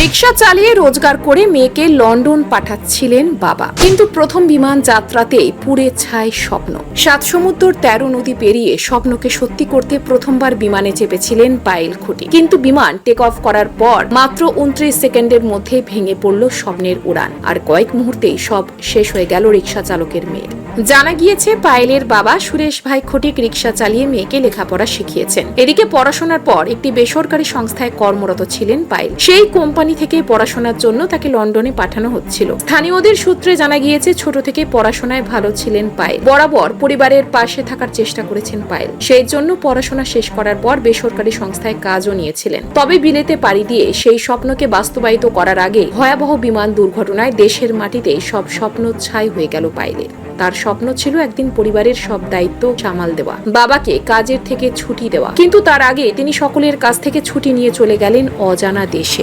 রিক্সা চালিয়ে রোজগার করে মেয়েকে লন্ডন পাঠাচ্ছিলেন বাবা। কিন্তু প্রথম বিমান যাত্রাতেই পুড়ে ছাই স্বপ্ন। সাত সমুদ্র তেরো নদী পেরিয়ে স্বপ্নকে সত্যি করতে প্রথমবার বিমানে চেপেছিলেন পায়েল খুঁটি। কিন্তু বিমান টেক অফ করার পর মাত্র উনত্রিশ সেকেন্ডের মধ্যে ভেঙে পড়ল স্বপ্নের উড়ান। আর কয়েক মুহূর্তেই সব শেষ হয়ে গেল রিক্সা চালকের মেয়ের জানা গিয়েছে, পায়েলের বাবা সুরেশ ভাই খটিক রিক্সা চালিয়ে মেয়েকে লেখাপড়া শিখিয়েছেন। এদিকে পড়াশোনার পর একটি বেসরকারি সংস্থায় কর্মরত ছিলেন পায়েল। সেই কোম্পানি থেকে পড়াশোনার জন্য তাকে লন্ডনে পাঠানো হচ্ছিল। স্থানীয়দের সূত্রে জানা গিয়েছে, ছোট থেকে পড়াশোনায় ভালো ছিলেন পায়েল। বরাবর পরিবারের পাশে থাকার চেষ্টা করেছেন পায়েল। সেই জন্য পড়াশোনা শেষ করার পর বেসরকারি সংস্থায় কাজও নিয়েছিলেন। তবে বিলেতে পাড়ি দিয়ে সেই স্বপ্নকে বাস্তবায়িত করার আগে ভয়াবহ বিমান দুর্ঘটনায় দেশের মাটিতে সব স্বপ্ন ছাই হয়ে গেল পায়েলের। তার স্বপ্ন ছিল একদিন পরিবারের সব দায়িত্ব সামাল দেওয়া, বাবাকে কাজের থেকে ছুটি দেওয়া। কিন্তু তার আগে তিনি সকলের কাছ থেকে ছুটি নিয়ে চলে গেলেন অজানা দেশে।